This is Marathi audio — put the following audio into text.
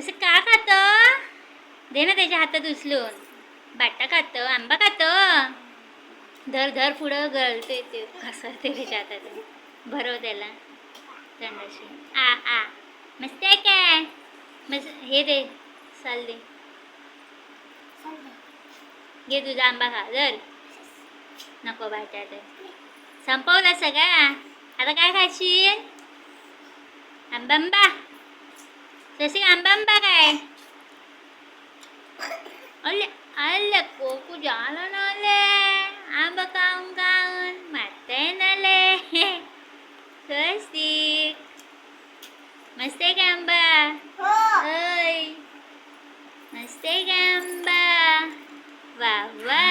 कसं का खात? दे ना त्याच्या हातात उचलून. बाटा खात आंबा खात. धर धर पुढं गळते ते घसरते त्याच्या हातात भरव त्याला. दंडाशी आ आ. मस्त आहे काय मस्त हे दे साल दे. घे तुझा आंबा खा धर. नको बाटा ते संपवला सगळा. आता काय खाशील? आंबा आंबा. രസി అంబంబగా అల్ల అల్ల కోకు జాలనాలే అంబ కాం కాం మత్తేనలే దోస్తి మస్తే గంబ ఓయ్ మస్తే గంబ వా వా